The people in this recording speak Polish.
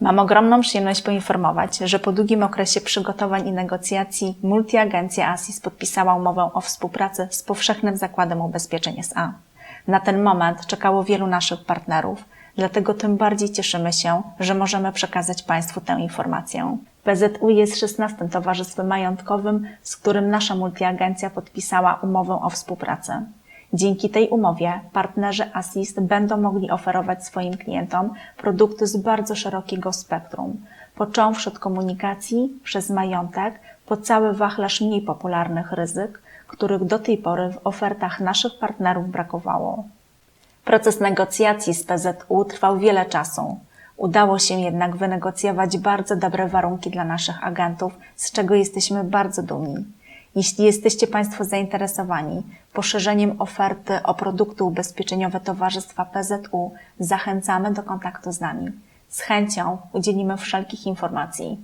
Mam ogromną przyjemność poinformować, że po długim okresie przygotowań i negocjacji multiagencja ASIS podpisała umowę o współpracy z Powszechnym Zakładem Ubezpieczeń SA. Na ten moment czekało wielu naszych partnerów, dlatego tym bardziej cieszymy się, że możemy przekazać Państwu tę informację. PZU jest 16 towarzystwem majątkowym, z którym nasza multiagencja podpisała umowę o współpracę. Dzięki tej umowie partnerzy Assist będą mogli oferować swoim klientom produkty z bardzo szerokiego spektrum, począwszy od komunikacji przez majątek po cały wachlarz mniej popularnych ryzyk, których do tej pory w ofertach naszych partnerów brakowało. Proces negocjacji z PZU trwał wiele czasu. Udało się jednak wynegocjować bardzo dobre warunki dla naszych agentów, z czego jesteśmy bardzo dumni. Jeśli jesteście Państwo zainteresowani poszerzeniem oferty o produkty ubezpieczeniowe Towarzystwa PZU, zachęcamy do kontaktu z nami. Z chęcią udzielimy wszelkich informacji.